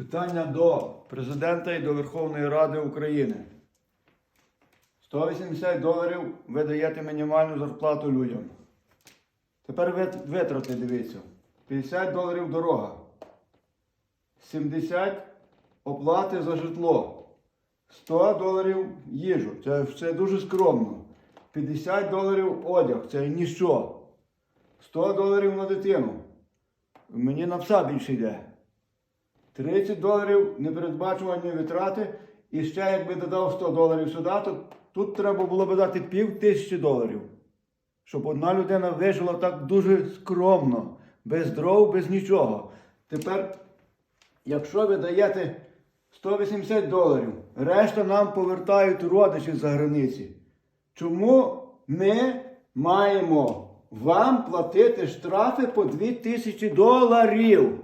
Питання до президента і до Верховної Ради України. 180 доларів ви даєте мінімальну зарплату людям. Тепер витрати дивіться. 50 доларів дорога. 70 оплати за житло. 100 доларів їжу. Це, це дуже скромно. 50 доларів одяг. Це ніщо. 100 доларів на дитину. Мені на пса більше йде. 30 доларів непередбачувані витрати. І ще якби додав 100 доларів сюди, то тут треба було би дати пів тисячі доларів. Щоб одна людина вижила так дуже скромно, без дров, без нічого. Тепер, якщо ви даєте 180 доларів, решта нам повертають родичі за границі. Чому ми маємо вам платити штрафи по 2000 доларів?